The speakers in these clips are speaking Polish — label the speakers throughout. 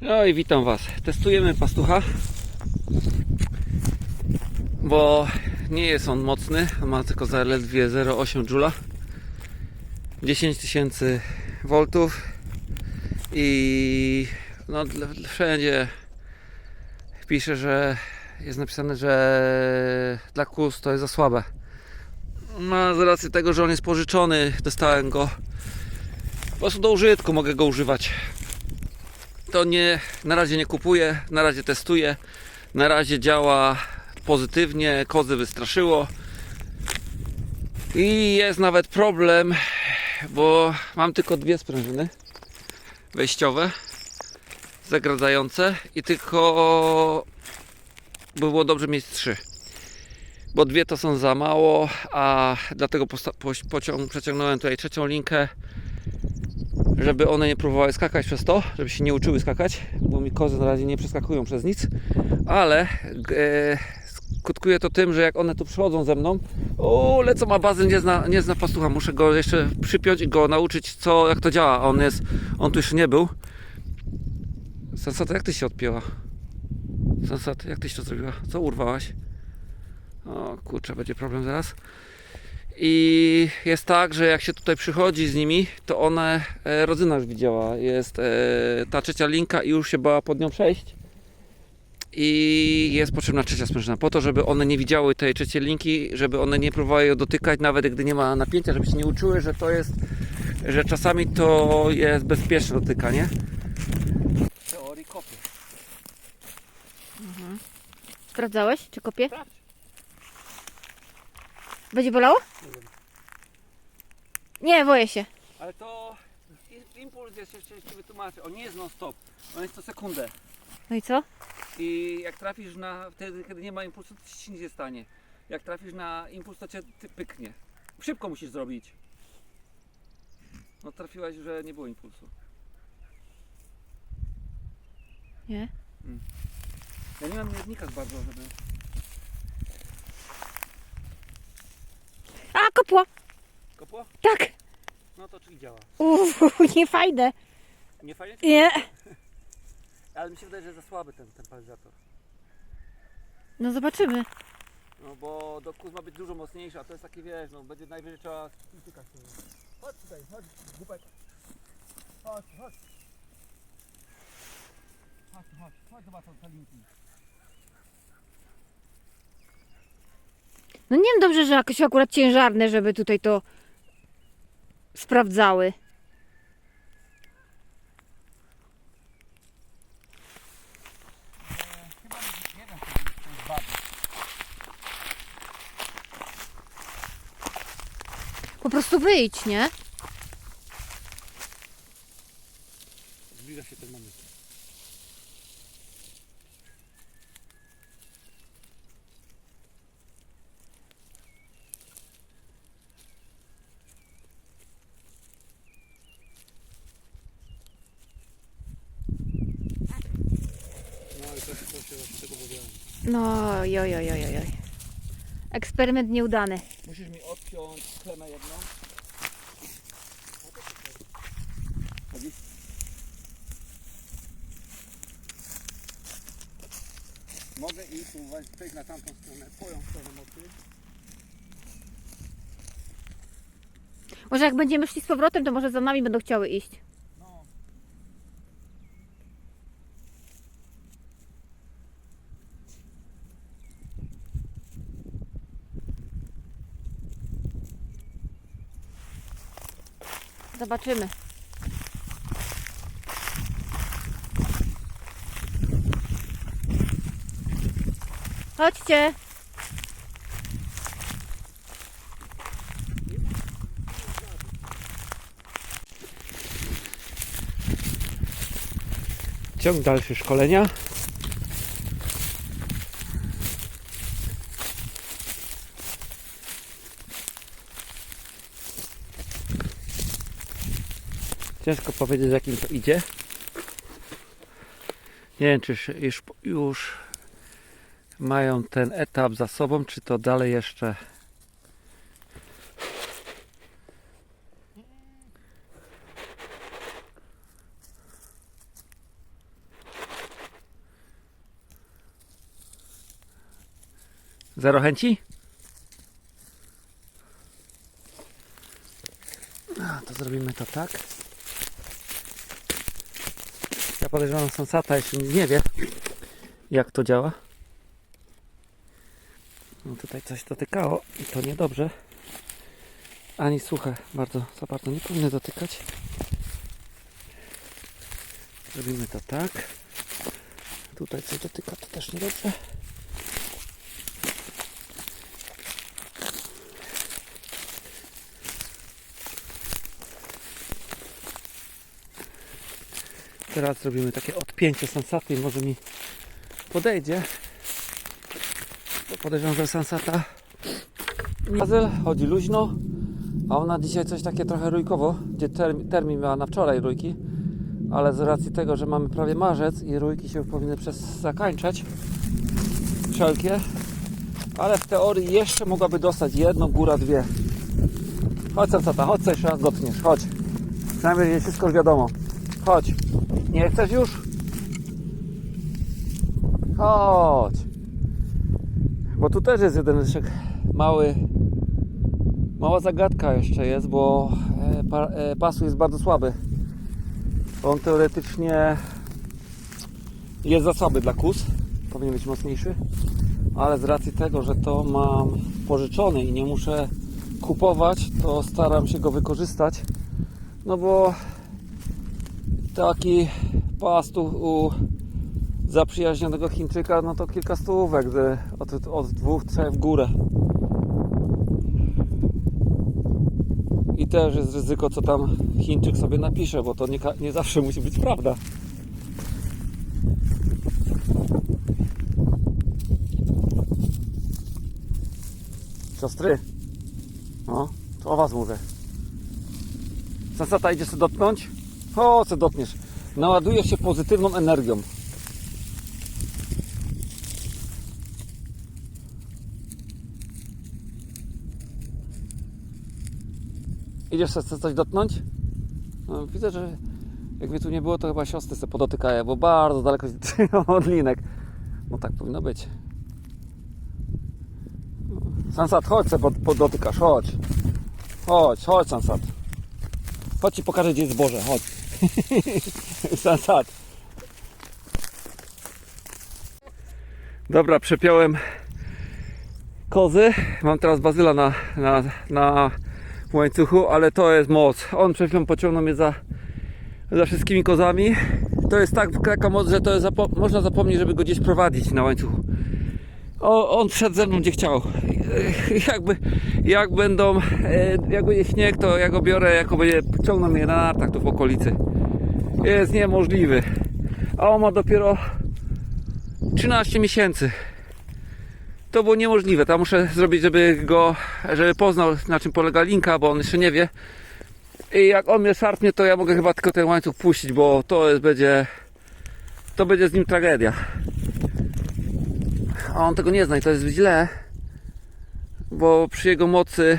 Speaker 1: No i witam Was. Testujemy pastucha, bo nie jest on mocny. Ma tylko zaledwie 0,8 Joula, 10 tysięcy voltów i no, wszędzie pisze, że jest napisane, że dla kus to jest za słabe. No, z racji tego, że on jest pożyczony, dostałem go po prostu do użytku, mogę go używać to nie, na razie nie kupuję, na razie testuję. Na razie działa pozytywnie, kozy wystraszyło. I jest nawet problem, bo mam tylko dwie sprężyny wejściowe, zagradzające i tylko by było dobrze mieć trzy. Bo dwie to są za mało, a dlatego pociąg- przeciągnąłem tutaj trzecią linkę żeby one nie próbowały skakać przez to, żeby się nie uczyły skakać, bo mi kozy na razie nie przeskakują przez nic, ale e, skutkuje to tym, że jak one tu przychodzą ze mną, o, lecą, a bazy nie zna, nie zna pastucha, muszę go jeszcze przypiąć i go nauczyć, co, jak to działa, on jest, on tu jeszcze nie był. Sensata, jak ty się odpięła? Sensat, jak tyś to zrobiła? Co urwałaś? O kurczę, będzie problem zaraz. I jest tak, że jak się tutaj przychodzi z nimi, to one, e, rodzyna już widziała, jest e, ta trzecia linka i już się bała pod nią przejść. I jest potrzebna trzecia sprężyna, po to, żeby one nie widziały tej trzeciej linki, żeby one nie próbowały ją dotykać, nawet gdy nie ma napięcia, żeby się nie uczyły, że to jest, że czasami to jest bezpieczne dotykanie. W teorii kopię.
Speaker 2: Sprawdzałeś, czy kopie?
Speaker 1: Sprawdź.
Speaker 2: Będzie bolało?
Speaker 1: Nie wiem.
Speaker 2: Nie, boję się.
Speaker 1: Ale to impuls jest jeszcze ci wytłumaczę. On nie jest non stop, on jest co sekundę.
Speaker 2: No i co?
Speaker 1: I jak trafisz na wtedy, kiedy nie ma impulsu, to ci nic nie stanie. Jak trafisz na impuls, to cię ty pyknie. Szybko musisz zrobić. No trafiłaś, że nie było impulsu.
Speaker 2: Nie.
Speaker 1: Ja nie mam miernika bardzo, żeby...
Speaker 2: A, kopło!
Speaker 1: Kopło?
Speaker 2: Tak!
Speaker 1: No to czyli działa.
Speaker 2: Uuu, nie fajne.
Speaker 1: Nie fajnie?
Speaker 2: Nie.
Speaker 1: Ale mi się wydaje, że za słaby ten, ten palizator.
Speaker 2: No zobaczymy.
Speaker 1: No bo do kóz ma być dużo mocniejszy, a to jest takie wiesz, no będzie najwyżej trzeba. Chodź tutaj, chodź, głupek. Chodź, chodź. Chodź, chodź, chodź zobacz te linki.
Speaker 2: No nie wiem dobrze, że jakoś akurat ciężarne, żeby tutaj to sprawdzały. Po prostu wyjdź, nie?
Speaker 1: Zbliża się ten moment. No i to, to się właśnie tego powiedziałem.
Speaker 2: No, joj, joj, joj, joj. Eksperyment nieudany.
Speaker 1: Musisz mi odciąć klemę jedną. Chodzisz? Mogę i spróbować przejść na tamtą stronę, twoją stronę mocy.
Speaker 2: Może jak będziemy szli z powrotem, to może za nami będą chciały iść. Zobaczymy. Chodźcie.
Speaker 1: Ciąg dalszy szkolenia. Ciężko powiedzieć jakim to idzie. Nie wiem, czy już, już mają ten etap za sobą, czy to dalej jeszcze Zero chęci? To zrobimy to tak podejrzewam, że sąsata jeszcze nie wie, jak to działa. No tutaj coś dotykało i to niedobrze. Ani suche bardzo za bardzo nie powinny dotykać. Zrobimy to tak. Tutaj coś dotyka, to też niedobrze. Teraz zrobimy takie odpięcie sensaty i może mi podejdzie. Bo podejrzewam, że sensata Bazyl chodzi luźno, a ona dzisiaj coś takie trochę rójkowo, gdzie term, termin miała na wczoraj rójki, ale z racji tego, że mamy prawie marzec i rójki się powinny przez zakańczać, wszelkie, ale w teorii jeszcze mogłaby dostać jedną, góra dwie. Chodź sensata, chodź co jeszcze raz dotkniesz, chodź. Przynajmniej wszystko już wiadomo. Chodź. Nie chcesz już? Chodź. Bo tu też jest jeden jeszcze mały, mała zagadka jeszcze jest, bo e, e, pasu jest bardzo słaby. On teoretycznie jest za słaby dla kus. Powinien być mocniejszy. Ale z racji tego, że to mam pożyczony i nie muszę kupować, to staram się go wykorzystać. No bo taki pas tu u zaprzyjaźnionego Chińczyka, no to kilka stówek, od, od dwóch, trzech w górę. I też jest ryzyko, co tam Chińczyk sobie napisze, bo to nie, nie zawsze musi być prawda. Siostry, no, to o was mówię. Sensata idzie sobie dotknąć? O, co dotkniesz? Naładujesz się pozytywną energią. Idziesz sobie coś dotknąć? No, widzę, że jak mnie tu nie było, to chyba siostry sobie podotykają, bo bardzo daleko od linek. No tak powinno być. Sansat, chodź pod- podotykasz, chodź. Chodź, chodź Sansat. Chodź ci pokażę, gdzie jest zboże, chodź. Sansat. Dobra, przepiąłem kozy. Mam teraz bazyla na, na, na łańcuchu, ale to jest moc. On przed chwilą pociągnął mnie za, za wszystkimi kozami. To jest tak, taka moc, że to jest zapo- można zapomnieć, żeby go gdzieś prowadzić na łańcuchu. O, on wszedł ze mną gdzie chciał. Jakby, jak będą, e, jak będzie śnieg, to ja go biorę, jako będzie ciągnął mnie na nartach tu w okolicy. Jest niemożliwy. A on ma dopiero 13 miesięcy. To było niemożliwe. Tam muszę zrobić, żeby go, żeby poznał na czym polega linka, bo on jeszcze nie wie. I jak on mnie szarpnie, to ja mogę chyba tylko ten łańcuch puścić, bo to jest, będzie, to będzie z nim tragedia. A on tego nie zna i to jest źle, bo przy jego mocy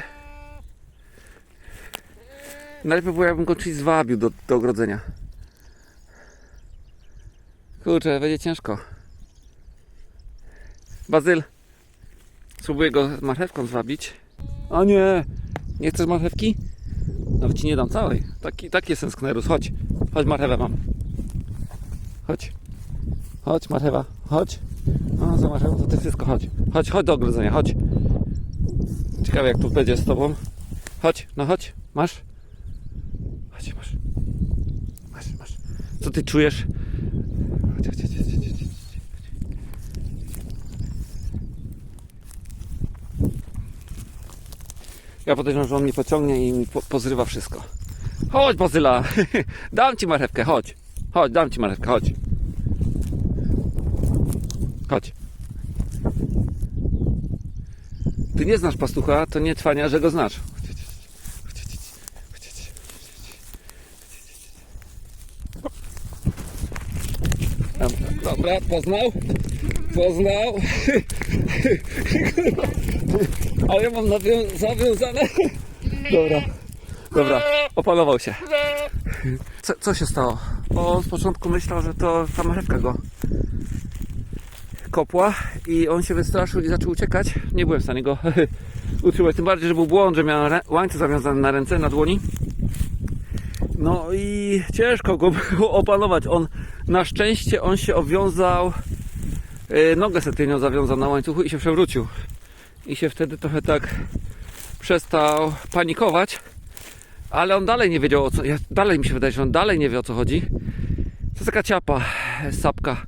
Speaker 1: najlepiej było jakbym go czymś zwabił do, do ogrodzenia. Kurczę, będzie ciężko. Bazyl, spróbuję go marchewką zwabić. O nie, nie chcesz marchewki? Nawet ci nie dam całej. Taki, taki jest sens knerus. Chodź, chodź marchewę mam. Chodź. Chodź marchewa, chodź. No, za marchewą to ty wszystko, chodź. Chodź, chodź do ogrodzenia, chodź. Ciekawe jak tu będzie z tobą. Chodź, no chodź, masz. Chodź, masz. Masz, masz. Co ty czujesz? Chodź, chodź, chodź, chodź, chodź, chodź. Ja podejrzewam, że on mnie pociągnie i mi po pozrywa wszystko. Chodź, Bazyla! dam ci marchewkę, chodź. Chodź, dam ci marchewkę, chodź. Chodź. Ty nie znasz pastucha, to nie trwania, że go znasz. Dobra, poznał? Poznał? Ale ja mam nawią- zawiązane. Dobra, dobra, opanował się. Co, co się stało? On z początku myślał, że to ta marchewka go kopła i on się wystraszył i zaczął uciekać. Nie byłem w stanie go utrzymać, tym bardziej, że był błąd, że miałem rę- łańcuch zawiązany na ręce, na dłoni. No i ciężko go było opanować. On na szczęście on się obwiązał, yy, nogę sobie tylnią zawiązał na łańcuchu i się przewrócił. I się wtedy trochę tak przestał panikować, ale on dalej nie wiedział o co. Ja, dalej mi się wydaje, że on dalej nie wie o co chodzi. To jest taka ciapa, e, sapka.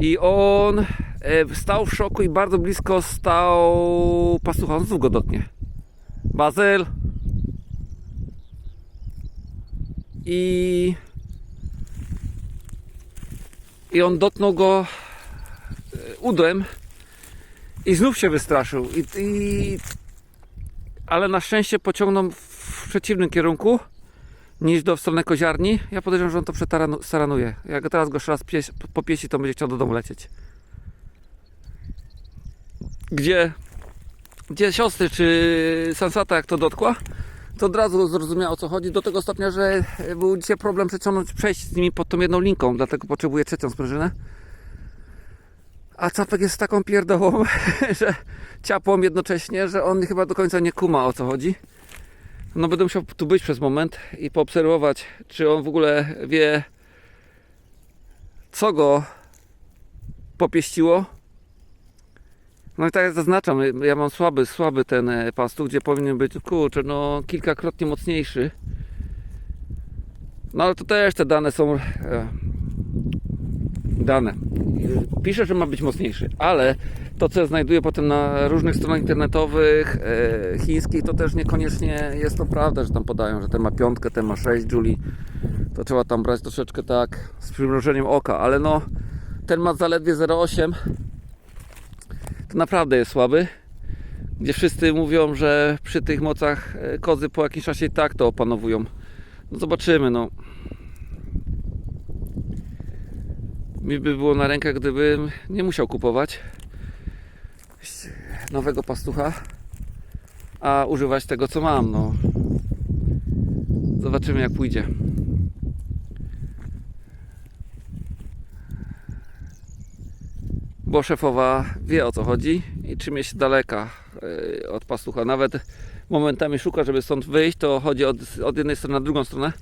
Speaker 1: I on e, stał w szoku i bardzo blisko stał pastucha. On znów go dotknie. Bazyl. I i on dotknął go e, udem i znów się wystraszył. I, i ale na szczęście pociągnął w przeciwnym kierunku niż do w stronę koziarni. Ja podejrzewam, że on to przetaranuje. Jak teraz go jeszcze raz pies, popiesi, to będzie chciał do domu lecieć. Gdzie, gdzie siostry czy Sansata jak to dotkła, to od razu zrozumiała o co chodzi. Do tego stopnia, że był dzisiaj problem przeciągnąć, przejść z nimi pod tą jedną linką, dlatego potrzebuje trzecią sprężynę. A Capek jest taką pierdołą, że ciapłą jednocześnie, że on chyba do końca nie kuma o co chodzi. No będę musiał tu być przez moment i poobserwować, czy on w ogóle wie, co go popieściło. No i tak jak zaznaczam, ja mam słaby, słaby ten e, pastuch, gdzie powinien być, kurczę, no kilkakrotnie mocniejszy. No ale to też te dane są e, dane. Pisze, że ma być mocniejszy, ale to, co znajduję potem na różnych stronach internetowych e, chińskich, to też niekoniecznie jest to prawda, że tam podają, że ten ma piątkę, ten ma 6 Juli. To trzeba tam brać troszeczkę tak z przymrużeniem oka, ale no ten ma zaledwie 0,8. To naprawdę jest słaby. Gdzie wszyscy mówią, że przy tych mocach e, kozy po jakimś czasie i tak to opanowują. No zobaczymy, no. Mi by było na rękę, gdybym nie musiał kupować nowego pastucha, a używać tego, co mam. No. Zobaczymy, jak pójdzie. Bo szefowa wie o co chodzi i czym się daleka yy, od pastucha. Nawet momentami szuka, żeby stąd wyjść, to chodzi od, od jednej strony na drugą stronę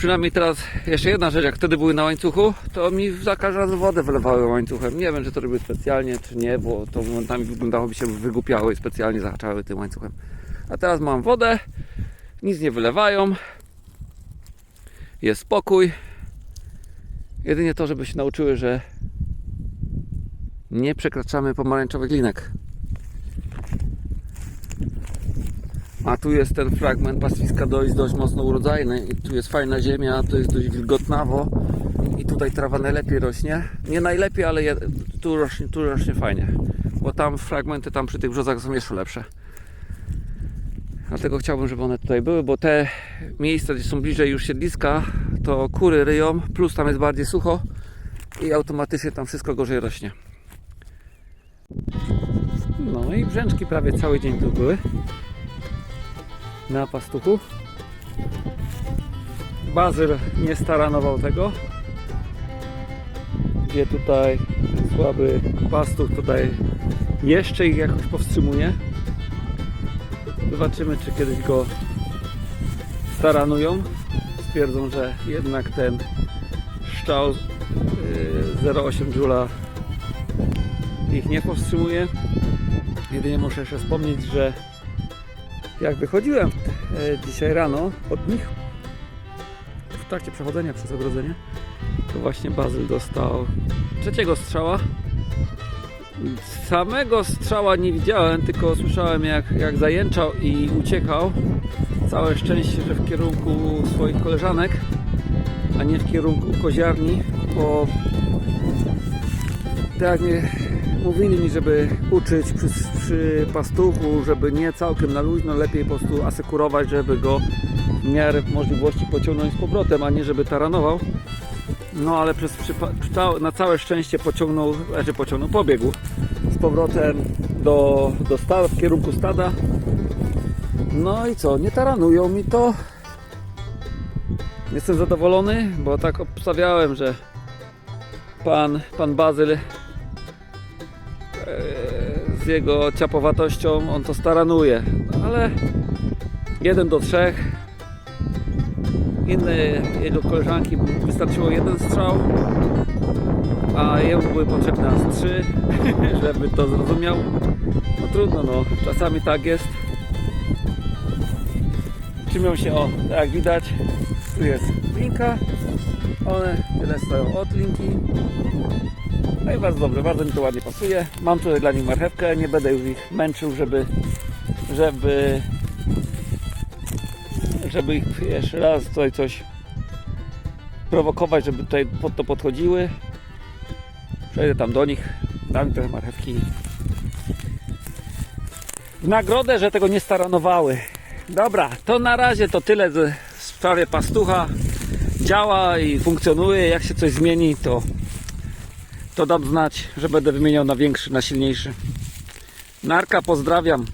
Speaker 1: przynajmniej teraz jeszcze jedna rzecz, jak wtedy były na łańcuchu, to mi za każdym razem wodę wylewały łańcuchem. Nie wiem, czy to robiły specjalnie, czy nie, bo to momentami wyglądało, by się wygłupiały i specjalnie zahaczały tym łańcuchem. A teraz mam wodę, nic nie wylewają, jest spokój. Jedynie to, żeby się nauczyły, że nie przekraczamy pomarańczowych linek. A tu jest ten fragment pastwiska dość, dość mocno urodzajny i tu jest fajna ziemia, tu jest dość wilgotnawo i tutaj trawa najlepiej rośnie. Nie najlepiej, ale je, tu, rośnie, tu rośnie fajnie, bo tam fragmenty tam przy tych brzozach są jeszcze lepsze. Dlatego chciałbym, żeby one tutaj były, bo te miejsca, gdzie są bliżej już siedliska, to kury ryją, plus tam jest bardziej sucho i automatycznie tam wszystko gorzej rośnie. No i brzęczki prawie cały dzień tu były na pastuchu. Bazyl nie staranował tego. Gdzie tutaj słaby pastuch tutaj jeszcze ich jakoś powstrzymuje. Zobaczymy czy kiedyś go staranują. Stwierdzą, że jednak ten szczał yy, 0,8 Joula ich nie powstrzymuje. Jedynie muszę jeszcze wspomnieć, że jak wychodziłem e, dzisiaj rano od nich w trakcie przechodzenia przez ogrodzenie to właśnie Bazyl dostał trzeciego strzała. Samego strzała nie widziałem tylko słyszałem jak, jak zajęczał i uciekał. Całe szczęście, że w kierunku swoich koleżanek a nie w kierunku koziarni bo tak mnie mówili mi, żeby uczyć przy, przy pastuchu, żeby nie całkiem na luźno, lepiej po prostu asekurować, żeby go w miarę możliwości pociągnąć z powrotem, a nie żeby taranował. No ale przez, na całe szczęście pociągnął, znaczy pociągnął, pobiegł z powrotem do, do stada, w kierunku stada. No i co, nie taranują mi to. Jestem zadowolony, bo tak obstawiałem, że pan, pan Bazyl z jego ciapowatością on to staranuje. No, ale jeden do trzech. Inne jego koleżanki wystarczyło jeden strzał, a jemu były potrzebne aż trzy, żeby to zrozumiał. No trudno, no, czasami tak jest. Trzymią się, o, jak widać, tu jest linka, one tyle stoją od linki. No i bardzo dobrze, bardzo mi to ładnie pasuje. Mam tutaj dla nich marchewkę, nie będę już ich męczył, żeby, żeby, żeby ich jeszcze raz tutaj coś prowokować, żeby tutaj pod to podchodziły. Przejdę tam do nich, dam im trochę marchewki. W nagrodę, że tego nie staranowały. Dobra, to na razie to tyle w sprawie pastucha. Działa i funkcjonuje. Jak się coś zmieni, to, to dam znać, że będę wymieniał na większy, na silniejszy. Narka, pozdrawiam.